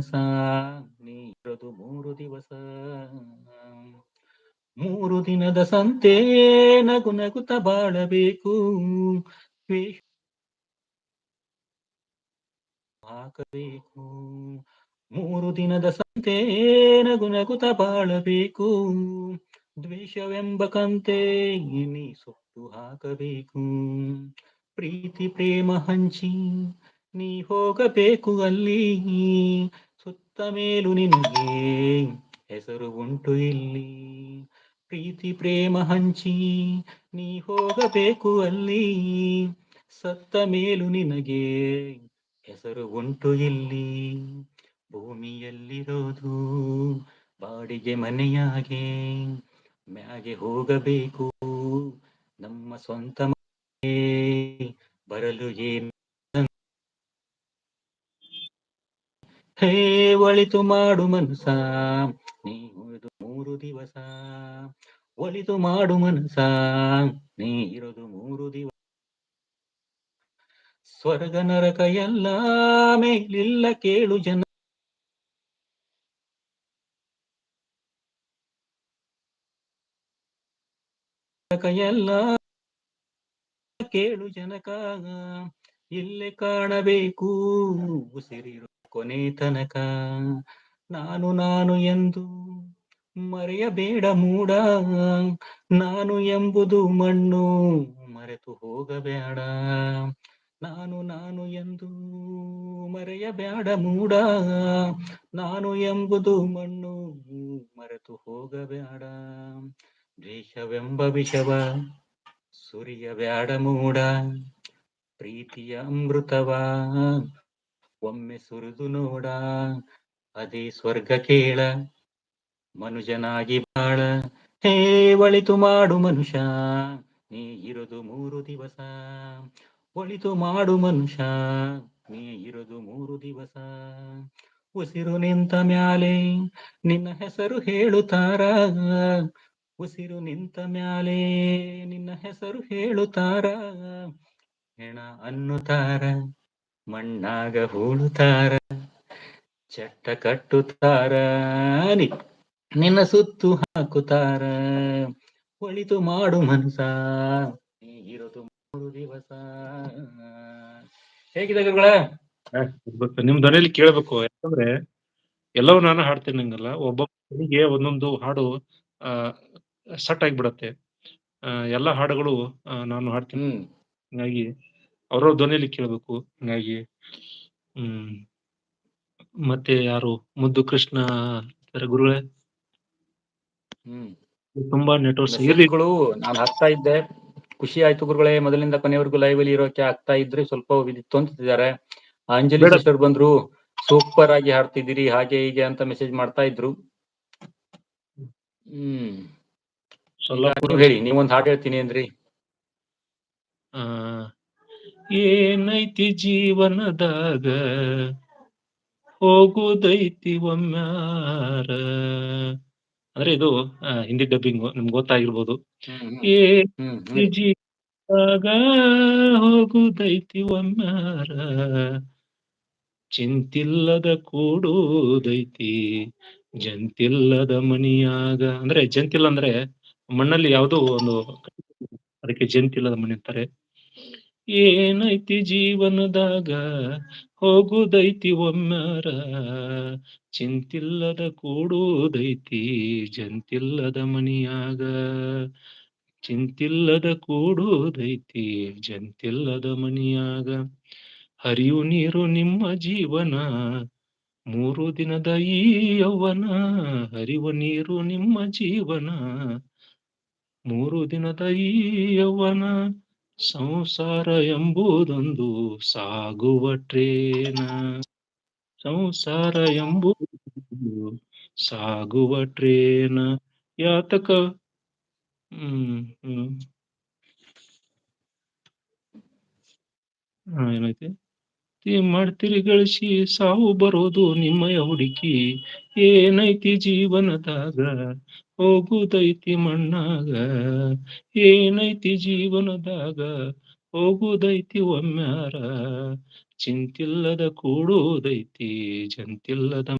ಸ ನೀ ಮೂರು ದಿವಸ. ಮೂರು ದಿನದ ಸಂತೆ ನಗು ನಗುತ್ತ ಬಾಳಬೇಕು. ಹಾಕಬೇಕು. ಮೂರು ದಿನದ ಸಂತೆ ನಗು ನಗುತ್ತ ಬಾಳಬೇಕು. ದ್ವೇಷವೆಂಬ ಕಂತೆ ನೀ ಸುಟ್ಟು ಹಾಕಬೇಕು. ಪ್ರೀತಿ ಪ್ರೇಮ ಹಂಚಿ ನೀ ಹೋಗಬೇಕು ಅಲ್ಲಿ. ಸುತ್ತ ಮೇಲು ನಿನಗೆ. ಹೆಸರು ಉಂಟು ಇಲ್ಲಿ. ಪ್ರೀತಿ ಪ್ರೇಮ ಹಂಚಿ ನೀ ಹೋಗಬೇಕು ಅಲ್ಲಿ. ಸತ್ತ ಮೇಲು ನಿನಗೆ. ಹೆಸರು ಉಂಟು ಇಲ್ಲಿ. ಭೂಮಿಯಲ್ಲಿರೋದು ಬಾಡಿಗೆ ಮನೆಯಾಗೆ. ಮ್ಯಾಗೆ ಹೋಗಬೇಕು ನಮ್ಮ ಸ್ವಂತ ಬರಲು ಏನು ಹೇ ಒಳಿತು ಮಾಡು ಮನಸ ನೀ ಉಳಿದು ಮೂರು ದಿವಸ. ಒಳಿತು ಮಾಡು ಮನಸ ನೀ ಇರೋದು ಮೂರು ದಿವಸ ಸ್ವರ್ಗ, ನರಕ ಎಲ್ಲ ಮೇಲಿಲ್ಲ ಕೇಳು ಜನ. ಎಲ್ಲ ಕೇಳು ಜನಕ. ಇಲ್ಲೇ ಕಾಣಬೇಕು. ಉಸಿರಿರು ಕೊನೆ ತನಕ. ನಾನು ನಾನು ಎಂದು ಮರೆಯಬೇಡ ಮೂಡ. ನಾನು ಎಂಬುದು ಮಣ್ಣು ಮರೆತು ಹೋಗಬೇಡ. ನಾನು ನಾನು ಎಂದು ಮರೆಯಬೇಡ ಮೂಡ. ನಾನು ಎಂಬುದು ಮಣ್ಣು ಮರೆತು ಹೋಗಬೇಡ. ದ್ವೇಷವೆಂಬ ವಿಷವ ಸುರಿಯಬೇಡ ಮೂಡ. ಪ್ರೀತಿಯ ಅಮೃತವ ಒಮ್ಮೆ ಸುರಿದು ನೋಡ, ಅದೇ ಸ್ವರ್ಗ ಕೇಳ, ಮನುಜನಾಗಿ ಬಾಳ, ಹೇ ಒಳಿತು ಮಾಡು ಮನುಷ್ಯ, ನೀ ಇರೋದು ಮೂರು ದಿವಸ, ಒಳಿತು ಮಾಡು ಮನುಷ್ಯ, ನೀ ಇರೋದು ಮೂರು ದಿವಸ, ಉಸಿರು ನಿಂತ ಮ್ಯಾಲೆ ನಿನ್ನ ಹೆಸರು ಹೇಳುತ್ತಾರ, ಉಸಿರು ನಿಂತ ಮ್ಯಾಲೆ ನಿನ್ನ ಹೆಸರು ಹೇಳುತ್ತಾರ, ಹೆಣ ಅನ್ನುತ್ತಾರ ಮಣ್ಣಾಗ ಹೂಳುತ್ತಾರ ಚಟ್ಟ ಕಟ್ಟುತ್ತಾರ ನಿನ್ನ ಸುತ್ತು ಹಾಕುತ್ತಾರ. ಒಳಿತು ಮಾಡು ಮನಸ ನೀ ಇರೋದು ಮೂರು ದಿವಸ. ಹೇಗಿದೆ ಗುರುಗಳ. ನಿಮ್ ಧ್ವನಿಯಲ್ಲಿ ಕೇಳ್ಬೇಕು. ಯಾಕಂದ್ರೆ ಎಲ್ಲವೂ ನಾನು ಹಾಡ್ತೇನೆ ಹಂಗಲ್ಲ. ಒಬ್ಬೊಬ್ಬರಿಗೆ ಒಂದೊಂದು ಹಾಡು ಆ ಸಟ್ ಆಗಿಬಿಡತ್ತೆ. ಆ, ಎಲ್ಲಾ ಹಾಡುಗಳು ನಾನು ಹಾಡ್ತೀನಿ. ಹಿಂಗಾಗಿ ಅವ್ರವ್ರ ಧ್ವನಿಯಲ್ಲಿ ಕೇಳಬೇಕು. ಹಂಗಾಗಿ ಹ್ಮ್. ಮತ್ತೆ ಯಾರು? ಮುದ್ದು ಕೃಷ್ಣ ಗುರುಗಳೇ. ಹ್ಮ್. ತುಂಬಾ ನೆಟ್ವರ್ಕ್ ಇರ್ಲಿಗಳು ನಾನು ಹಾಕ್ತಾ ಇದ್ದೆ. ಖುಷಿ ಆಯ್ತು ಗುರುಗಳೇ. ಮೊದಲಿಂದ ಕೊನೆವರೆಗೂ ಲೈವ್ ಅಲ್ಲಿ ಇರೋಕೆ ಆಗ್ತಾ ಇದ್ರೆ ಸ್ವಲ್ಪ ತೊಂದಿದ್ದಾರೆ ಅಂಜಲಿ. ಸಿಸ್ಟರ್ ಬಂದ್ರು ಸೂಪರ್ ಆಗಿ ಹಾಡ್ತಿದ್ದೀರಿ ಹಾಗೆ ಹೀಗೆ ಅಂತ ಮೆಸೇಜ್ ಮಾಡ್ತಾ ಇದ್ರು. ಹ್ಮ್. ಹೇಳಿ ನೀವೊಂದು ಹಾಡು ಹೇಳ್ತೀನಿ ಅಂದ್ರಿ. ಆ, ಏನೈತಿ ಜೀವನದಾಗ? ಹೋಗುದೈತಿ ಒಮ್ಮ್ಯಾರ ಅಂದ್ರೆ ಇದು ಹಿಂದಿ ಡಬ್ಬಿಂಗ್ ನಿಮ್ಗೆ ಗೊತ್ತಾಗಿರ್ಬೋದು. ಏ ಏನೈತಿ ಜೀವನದಾಗ? ಹೋಗುದೈತಿ ಒಮ್ಮ್ಯಾರ ಚಿಂತಿಲ್ಲದ ಕೂಡುದೈತಿ ಜಂತಿಲ್ಲದ ಮನಿಯಾಗ ಅಂದ್ರೆ ಜಂತಿಲ್ಲ ಅಂದ್ರೆ ಮಣ್ಣಲ್ಲಿ ಯಾವುದೋ ಒಂದು ಅದಕ್ಕೆ ಜಂತಿಲ್ಲದ ಮನೆ ಅಂತಾರೆ. ಏನೈತಿ ಜೀವನದಾಗ? ಹೋಗುದೈತಿ ಒಮ್ಮರ, ಚಿಂತಿಲ್ಲದ ಕೂಡುದೈತಿ, ಜಂತಿಲ್ಲದ ಮನಿಯಾಗ. ಚಿಂತಿಲ್ಲದ ಕೂಡುದೈತಿ, ಜಂತಿಲ್ಲದ ಮನಿಯಾಗ. ಹರಿಯು ನೀರು ನಿಮ್ಮ ಜೀವನ, ಮೂರು ದಿನದ ಈ ಯೌವನ. ಹರಿವ ನೀರು ನಿಮ್ಮ ಜೀವನ, ಮೂರು ದಿನದ ಈ ಯೌವನ. ಸಂಸಾರ ಎಂಬುದೊಂದು ಸಾಗುವ ಟ್ರೇನ. ಸಂಸಾರ ಎಂಬುದು ಸಾಗುವ ಟ್ರೇನ. ಯಾತಕ? ಹ್ಮ್ ಹ್ಮ್. ಏನೈತಿ ಮಾಡ್ತಿರಿ ಗಳಿಸಿ ಸಾವು ಬರೋದು ನಿಮ್ಮಯ ಹುಡುಕಿ. ಏನೈತಿ ಜೀವನದಾಗ? ಹೋಗುದೈತಿ ಮಣ್ಣಾಗ. ಏನೈತಿ ಜೀವನದಾಗ? ಹೋಗುದೈತಿ ಒಮ್ಮ್ಯಾರ ಚಿಂತಿಲ್ಲದ ಕೂಡುದೈತಿ ಜಂತಿಲ್ಲದ